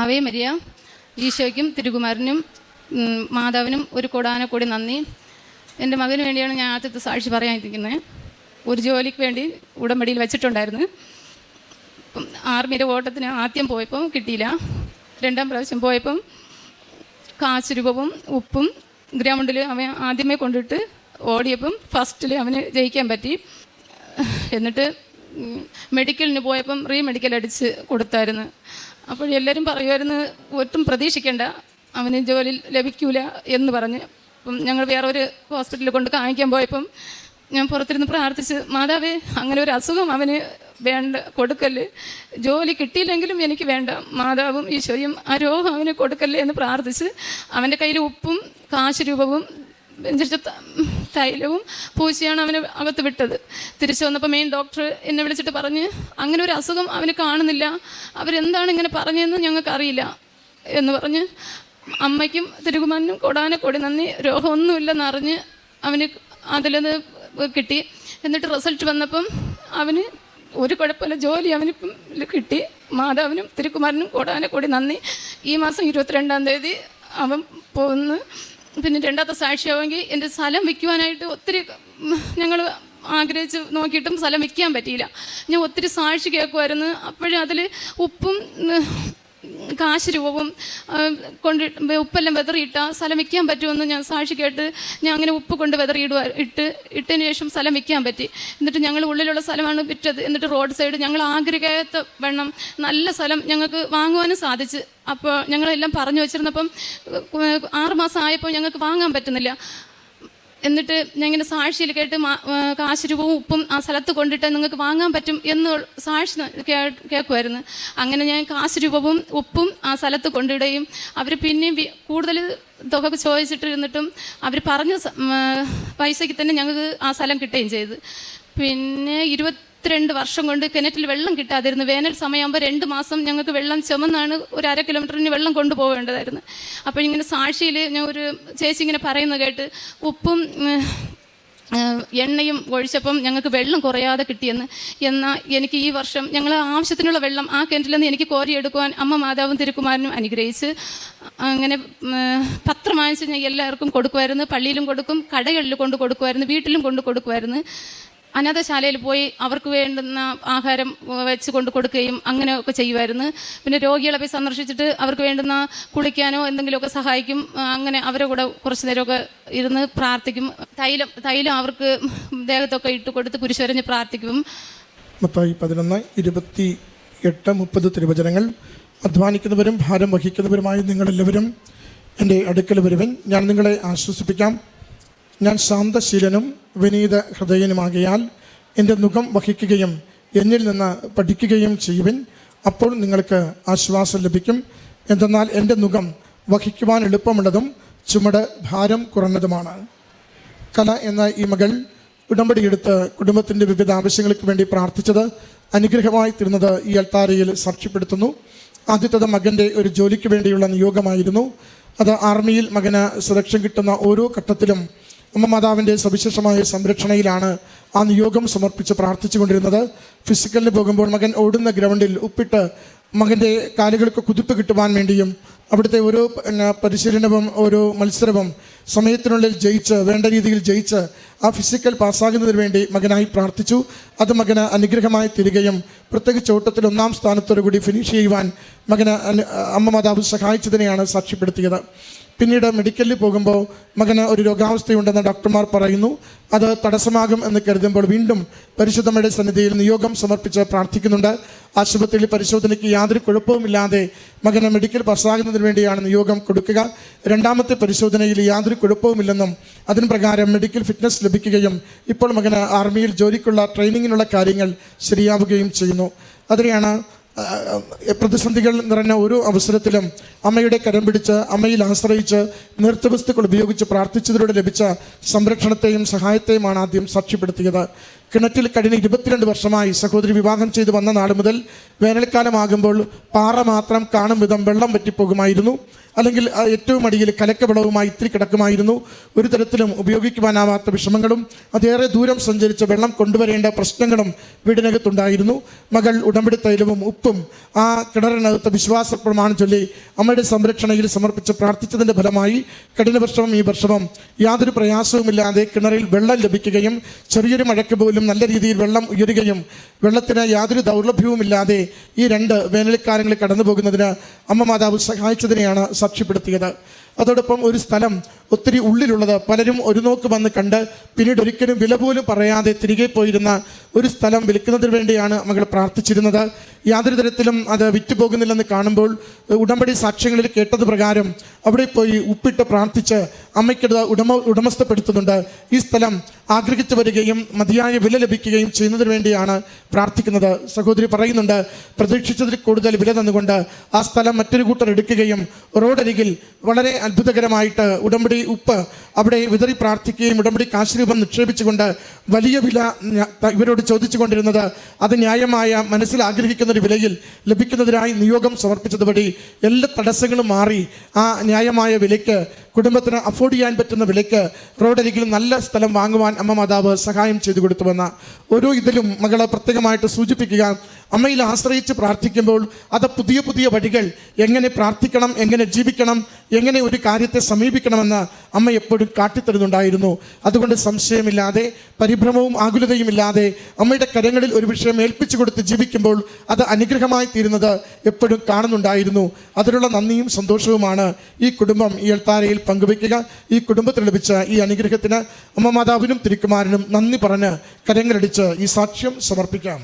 Ave Maria. ഈശോയ്ക്കും തിരുകുമാരനും മാതാവിനും ഒരു കൊടാനക്കൂടി നന്ദി. എന്റെ മകന് വേണ്ടിയാണ് ഞാൻ ആദ്യത്തെ സാക്ഷി പറയാനിരിക്കുന്നത് ഒരു ജോലിക്ക് വേണ്ടി ഉടമ്പടിയിൽ വെച്ചിട്ടുണ്ടായിരുന്നു. ആർമിയുടെ ഓട്ടത്തിന് ആദ്യം പോയപ്പോൾ കിട്ടിയില്ല. രണ്ടാം പ്രാവശ്യം പോയപ്പം കാശ് രൂപവും ഉപ്പും ഗ്രൗണ്ടിൽ അവൻ ആദ്യമേ കൊണ്ടിട്ട് ഓടിയപ്പം ഫസ്റ്റിൽ അവന് ജയിക്കാൻ പറ്റി. എന്നിട്ട് മെഡിക്കലിന് പോയപ്പം റീ മെഡിക്കൽ അടിച്ച് കൊടുത്തായിരുന്നു. അപ്പോൾ എല്ലാവരും പറയുമായിരുന്നു ഒട്ടും പ്രതീക്ഷിക്കേണ്ട അവന് ജോലി ലഭിക്കൂല എന്ന് പറഞ്ഞ്. അപ്പം ഞങ്ങൾ വേറെ ഒരു ഹോസ്പിറ്റലിൽ കൊണ്ട് കാണിക്കാൻ പോയപ്പം ഞാൻ പുറത്തിരുന്ന് പ്രാർത്ഥിച്ച് മാതാവേ അങ്ങനെ ഒരു അസുഖം അവന് വേണ്ട കൊടുക്കല്ല് ജോലി കിട്ടിയില്ലെങ്കിലും എനിക്ക് വേണ്ട. മാതാവും ഈശോയും ആ രോഗം അവന് കൊടുക്കല്ലേ എന്ന് പ്രാർത്ഥിച്ച് അവന്റെ കയ്യിൽ ഉപ്പും കാശ് രൂപവും തൈലവും പൂശിയാണ് അവന് അകത്ത് വിട്ടത്. തിരിച്ചു വന്നപ്പോൾ മെയിൻ ഡോക്ടർ എന്നെ വിളിച്ചിട്ട് പറഞ്ഞ് അങ്ങനെ ഒരു അസുഖം അവന് കാണുന്നില്ല. അവരെന്താണ് ഇങ്ങനെ പറഞ്ഞതെന്ന് ഞങ്ങൾക്കറിയില്ല. എന്ന് പറഞ്ഞ് അമ്മയ്ക്കും തിരുകുമാരനും കൊടാനെ കൊടി നന്ദി. രോഗമൊന്നുമില്ലെന്ന് അറിഞ്ഞ് അവന് അതിലത് കിട്ടി. എന്നിട്ട് റിസൾട്ട് വന്നപ്പം അവന് ഒരു കുഴപ്പമില്ല. ജോലി അവനിപ്പം കിട്ടി. മാതാവിനും തിരുക്കുമാരനും കൊടാനെ കൂടി നന്ദി. ഈ മാസം ഇരുപത്തിരണ്ടാം തീയതി അവൻ പോകുന്നു പിന്നെ രണ്ടാമത്തെ സാക്ഷിയാവുമെങ്കിൽ എന്റെ സ്ഥലം വിൽക്കുവാനായിട്ട് ഒത്തിരി ഞങ്ങൾ ആഗ്രഹിച്ച് നോക്കിയിട്ടും സ്ഥലം വിൽക്കാൻ പറ്റിയില്ല. ഞാൻ ഒത്തിരി സാക്ഷി കേൾക്കുമായിരുന്നു. അപ്പോഴും അതിൽ ഉപ്പും കാശ് രൂപവും കൊണ്ട് ഉപ്പെല്ലാം വെതറിയിട്ട സ്ഥലം വിൽക്കാൻ പറ്റുമെന്ന് ഞാൻ സാക്ഷി കേട്ട് ഞാൻ അങ്ങനെ ഉപ്പ് കൊണ്ട് വെതറിയിടുക ഇട്ട് ഇട്ടതിന് ശേഷം സ്ഥലം വിൽക്കാൻ പറ്റി. എന്നിട്ട് ഞങ്ങൾ ഉള്ളിലുള്ള സ്ഥലമാണ് വിറ്റത്. എന്നിട്ട് റോഡ് സൈഡ് ഞങ്ങൾ ആഗ്രഹിക്കാത്ത വണ്ണം നല്ല സ്ഥലം ഞങ്ങൾക്ക് വാങ്ങുവാനും സാധിച്ച്. അപ്പോൾ ഞങ്ങളെല്ലാം പറഞ്ഞു വെച്ചിരുന്നപ്പം ആറുമാസം ആറ് മാസം ആയപ്പോൾ ഞങ്ങൾക്ക് വാങ്ങാൻ പറ്റുന്നില്ല. എന്നിട്ട് ഞാൻ ഇങ്ങനെ സാക്ഷിയിൽ കേട്ട് മാ- ആ, കാശ് രൂപവും ഉപ്പും ആ സ്ഥലത്ത് കൊണ്ടിട്ട് നിങ്ങൾക്ക് വാങ്ങാൻ പറ്റും എന്ന് സാക്ഷി കേൾക്കുമായിരുന്നു അങ്ങനെ ഞാൻ കാശുരൂപവും ഉപ്പും ആ സ്ഥലത്ത് കൊണ്ടിടുകയും അവർ പിന്നെയും കൂടുതൽ തുക ചോദിച്ചിട്ടിരുന്നിട്ടും അവർ പറഞ്ഞ പൈസയ്ക്ക് തന്നെ ഞങ്ങൾക്ക് ആ സ്ഥലം കിട്ടുകയും ചെയ്തു. പിന്നെ ഇരുപത്തിരണ്ട് വർഷം കൊണ്ട് കിണറ്റിൽ വെള്ളം കിട്ടാതിരുന്നു. വേനൽ സമയമാകുമ്പോൾ രണ്ട് മാസം ഞങ്ങൾക്ക് വെള്ളം ചുമന്നാണ് ഒരു അര കിലോമീറ്ററിന് വെള്ളം കൊണ്ടുപോകേണ്ടതായിരുന്നു അപ്പോൾ ഇങ്ങനെ സാക്ഷിയിൽ ഞാൻ ഒരു ചേച്ചി ഇങ്ങനെ പറയുന്നത് കേട്ട് ഉപ്പും എണ്ണയും ഒഴിച്ചപ്പം ഞങ്ങൾക്ക് വെള്ളം കുറയാതെ കിട്ടിയെന്ന്. എന്നാൽ എനിക്ക് ഈ വർഷം ഞങ്ങൾ ആവശ്യത്തിനുള്ള വെള്ളം ആ കിണറ്റിൽ നിന്ന് എനിക്ക് കോരിയെടുക്കുവാൻ അമ്മ മാതാവും തിരുക്കുമാരനും അനുഗ്രഹിച്ച് അങ്ങനെ പത്രം വാങ്ങിച്ച് ഞാൻ എല്ലാവർക്കും കൊടുക്കുമായിരുന്നു. പള്ളിയിലും കൊടുക്കും കടകളിൽ കൊണ്ട് കൊടുക്കുമായിരുന്നു വീട്ടിലും കൊണ്ട് കൊടുക്കുമായിരുന്നു. അനാഥശാലയിൽ പോയി അവർക്ക് വേണ്ടുന്ന ആഹാരം വെച്ച് കൊണ്ട് കൊടുക്കുകയും അങ്ങനെയൊക്കെ ചെയ്യുമായിരുന്നു. പിന്നെ രോഗികളെ പോയി സന്ദർശിച്ചിട്ട് അവർക്ക് വേണ്ടുന്ന കുളിക്കാനോ എന്തെങ്കിലുമൊക്കെ സഹായിക്കും. അങ്ങനെ അവരെ കൂടെ കുറച്ച് നേരമൊക്കെ ഇരുന്ന് പ്രാർത്ഥിക്കും. തൈലം തൈലം അവർക്ക് ദേഹത്തൊക്കെ ഇട്ട് കൊടുത്ത് കുരിശുവരഞ്ഞ് പ്രാർത്ഥിക്കും. മത്തായി പതിനൊന്ന് ഇരുപത്തി എട്ട് മുപ്പത് തിരുവചനങ്ങൾ. അധ്വാനിക്കുന്നവരും ഭാരം വഹിക്കുന്നവരുമായ നിങ്ങളെല്ലാവരും എന്റെ അടുക്കൽ വരുവൻ. ഞാൻ നിങ്ങളെ ആശ്വസിപ്പിക്കാം. ഞാൻ ശാന്തശീലനും വിനീത ഹൃദയനുമാകയാൽ എന്റെ മുഖം വഹിക്കുകയും എന്നിൽ നിന്ന് പഠിക്കുകയും ചെയ്യുവിൻ. അപ്പോൾ നിങ്ങൾക്ക് ആശ്വാസം ലഭിക്കും. എന്തെന്നാൽ എന്റെ മുഖം വഹിക്കുവാൻ എളുപ്പമുള്ളതും ചുമട് ഭാരം കുറഞ്ഞതുമാണ്. കല എന്ന ഈ മകൾ ഉടമ്പടിയെടുത്ത് കുടുംബത്തിന്റെ വിവിധ ആവശ്യങ്ങൾക്ക് വേണ്ടി പ്രാർത്ഥിച്ചത് അനുഗ്രഹമായി തീർന്നത് ഈ അൾത്താരയിൽ സാക്ഷ്യപ്പെടുത്തുന്നു. ആദ്യത്തത് മകന്റെ ഒരു ജോലിക്ക് വേണ്ടിയുള്ള നിയോഗമായിരുന്നു. അത് ആർമിയിൽ മകന് സുരക്ഷ കിട്ടുന്ന ഓരോ ഘട്ടത്തിലും അമ്മ മാതാവിന്റെ സവിശേഷമായ സംരക്ഷണയിലാണ് ആ നിയോഗം സമർപ്പിച്ച് പ്രാർത്ഥിച്ചുകൊണ്ടിരുന്നത്. ഫിസിക്കലിന് പോകുമ്പോൾ മകൻ ഓടുന്ന ഗ്രൗണ്ടിൽ ഉപ്പിട്ട് മകന്റെ കാലുകൾക്ക് കുതിപ്പ് കിട്ടുവാൻ വേണ്ടിയും അവിടുത്തെ ഓരോ പരിശീലനവും ഓരോ മത്സരവും സമയത്തിനുള്ളിൽ ജയിച്ച് വേണ്ട രീതിയിൽ ജയിച്ച് ആ ഫിസിക്കൽ പാസ്സാകുന്നതിന് വേണ്ടി മകനായി പ്രാർത്ഥിച്ചു. അത് മകന് അനുഗ്രഹമായി തീരുകയും പ്രത്യേകിച്ച് ഓട്ടത്തിൽ ഒന്നാം സ്ഥാനത്തോടു കൂടി ഫിനിഷ് ചെയ്യുവാൻ മകന് അമ്മ മാതാവ് സഹായിച്ചതിനെയാണ് സാക്ഷ്യപ്പെടുത്തിയത്. പിന്നീട് മെഡിക്കലിൽ പോകുമ്പോൾ മകന് ഒരു രോഗാവസ്ഥയുണ്ടെന്ന് ഡോക്ടർമാർ പറയുന്നു. അത് തടസ്സമാകും എന്ന് കരുതുമ്പോൾ വീണ്ടും പരിശുദ്ധമ്മയുടെ സന്നിധിയിൽ നിയോഗം സമർപ്പിച്ച് പ്രാർത്ഥിക്കുന്നുണ്ട്. ആശുപത്രിയിൽ പരിശോധനയ്ക്ക് യാതൊരു കുഴപ്പവുമില്ലാതെ മകനെ മെഡിക്കൽ പാസ്സാകുന്നതിന് വേണ്ടിയാണ് നിയോഗം കൊടുക്കുക. രണ്ടാമത്തെ പരിശോധനയിൽ യാതൊരു കുഴപ്പവുമില്ലെന്നും അതിന് പ്രകാരം മെഡിക്കൽ ഫിറ്റ്നസ് ലഭിക്കുകയും ഇപ്പോൾ മകന് ആർമിയിൽ ജോലിക്കുള്ള ട്രെയിനിങ്ങിനുള്ള കാര്യങ്ങൾ ശരിയാവുകയും ചെയ്യുന്നു. അതിനെയാണ് പ്രതിസന്ധികൾ നിറഞ്ഞ ഓരോ അവസരത്തിലും അമ്മയുടെ കരം പിടിച്ച് അമ്മയിൽ ആശ്രയിച്ച് നൃത്തവസ്തുക്കൾ ഉപയോഗിച്ച് പ്രാർത്ഥിച്ചതിലൂടെ ലഭിച്ച സംരക്ഷണത്തെയും സഹായത്തെയുമാണ് ആദ്യം സാക്ഷ്യപ്പെടുത്തിയത്. കിണറ്റിൽ കഴിഞ്ഞ ഇരുപത്തിരണ്ട് വർഷമായി സഹോദരി വിവാഹം ചെയ്തു വന്ന നാൾ മുതൽ വേനൽക്കാലമാകുമ്പോൾ പാറ മാത്രം കാണും വിധം വെള്ളം വറ്റിപ്പോകുമായിരുന്നു. അല്ലെങ്കിൽ ഏറ്റവും അടിയിൽ കലക്കവെള്ളവുമായി ഇത്തിരി കിടക്കുമായിരുന്നു. ഒരു തരത്തിലും ഉപയോഗിക്കുവാനാവാത്ത വിഷമങ്ങളും അതേറെ ദൂരം സഞ്ചരിച്ച് വെള്ളം കൊണ്ടുവരേണ്ട പ്രശ്നങ്ങളും വീടിനകത്തുണ്ടായിരുന്നു. മകൾ ഉടമ്പടി തൈലവും ഉപ്പും ആ കിണറിനകത്ത് വിശ്വാസ പ്രമാണം ചൊല്ലി അമ്മയുടെ സംരക്ഷണയിൽ സമർപ്പിച്ച് പ്രാർത്ഥിച്ചതിന്റെ ഫലമായി കഴിഞ്ഞ വർഷവും ഈ വർഷവും യാതൊരു പ്രയാസവുമില്ലാതെ കിണറിൽ വെള്ളം ലഭിക്കുകയും ചെറിയൊരു മഴയ്ക്ക് പോലും നല്ല രീതിയിൽ വെള്ളം ഉയരുകയും വെള്ളത്തിന് യാതൊരു ദൗർലഭ്യവുമില്ലാതെ ഈ രണ്ട് വേനൽക്കാലങ്ങളിൽ കടന്നു പോകുന്നതിന് അമ്മ മാതാവ് സഹായിച്ചതിനെയാണ് സാക്ഷ്യപ്പെടുത്തിയത്. അതോടൊപ്പം ഒരു സ്ഥലം ഒത്തിരി ഉള്ളിലുള്ളത്. പലരും ഒരു നോക്ക് വന്ന് കണ്ട് പിന്നീട് ഒരിക്കലും വില പോലും പറയാതെ തിരികെ പോയിരുന്ന ഒരു സ്ഥലം വിൽക്കുന്നതിന് വേണ്ടിയാണ് മകൾ പ്രാർത്ഥിച്ചിരുന്നത്. യാതൊരു തരത്തിലും അത് വിറ്റുപോകുന്നില്ലെന്ന് കാണുമ്പോൾ ഉടമ്പടി സാക്ഷ്യങ്ങളിൽ കേട്ടത് പ്രകാരം അവിടെ പോയി ഉപ്പിട്ട് പ്രാർത്ഥിച്ച് അമ്മയ്ക്കത് ഉടമ ഉടമസ്ഥപ്പെടുത്തുന്നുണ്ട്. ഈ സ്ഥലം ആഗ്രഹിച്ചു വരികയും മതിയായ വില ലഭിക്കുകയും ചെയ്യുന്നതിന് വേണ്ടിയാണ് പ്രാർത്ഥിക്കുന്നത്. സഹോദരി പറയുന്നുണ്ട് പ്രതീക്ഷിച്ചതിൽ കൂടുതൽ വില തന്നുകൊണ്ട് ആ സ്ഥലം മറ്റൊരു കൂട്ടർ എടുക്കുകയും റോഡരികിൽ വളരെ അത്ഭുതകരമായിട്ട് ഉടമ്പടി ഉപ്പ് അവിടെ വിതറി പ്രാർത്ഥിക്കുകയും ഉടമ്പടി കാശ് രൂപം നിക്ഷേപിച്ചുകൊണ്ട് വലിയ വില ഇവരോട് ചോദിച്ചു കൊണ്ടിരുന്നത് അത് ന്യായമായ മനസ്സിൽ ആഗ്രഹിക്കുന്ന ഒരു വിലയിൽ ലഭിക്കുന്നതിനായി നിയോഗം സമർപ്പിച്ചതുവഴി എല്ലാ തടസ്സങ്ങളും മാറി ആ ന്യായമായ വിലയ്ക്ക് കുടുംബത്തിന് അഫോർഡ് ചെയ്യാൻ പറ്റുന്ന വിലയ്ക്ക് റോഡരികിൽ നല്ല സ്ഥലം വാങ്ങുവാൻ അമ്മ മാതാവ് സഹായം ചെയ്തു കൊടുത്തുവെന്ന ഓരോ ഇതിലും മകളെ പ്രത്യേകമായിട്ട് സൂചിപ്പിക്കുക. അമ്മയിൽ ആശ്രയിച്ച് പ്രാർത്ഥിക്കുമ്പോൾ അത് പുതിയ പുതിയ വഴികൾ എങ്ങനെ പ്രാർത്ഥിക്കണം എങ്ങനെ ജീവിക്കണം എങ്ങനെ ഒരു കാര്യത്തെ സമീപിക്കണമെന്ന് അമ്മ എപ്പോഴും കാട്ടിത്തരുന്നുണ്ടായിരുന്നു. അതുകൊണ്ട് സംശയമില്ലാതെ പരിഭ്രമവും ആകുലതയും ഇല്ലാതെ അമ്മയുടെ കരങ്ങളിൽ ഒരു വിഷയം ഏൽപ്പിച്ചു കൊടുത്ത് ജീവിക്കുമ്പോൾ അത് അനുഗ്രഹമായി തീരുന്നത് എപ്പോഴും കാണുന്നുണ്ടായിരുന്നു. അതിനുള്ള നന്ദിയും സന്തോഷവുമാണ് ഈ കുടുംബം ഈ എൽത്താരയിൽ പങ്കുവയ്ക്കുക. ഈ കുടുംബത്തിന് ലഭിച്ച ഈ അനുഗ്രഹത്തിന് അമ്മ മാതാവിനും തിരുക്കുമാരനും നന്ദി പറഞ്ഞ് കരങ്ങളടിച്ച് ഈ സാക്ഷ്യം സമർപ്പിക്കാം.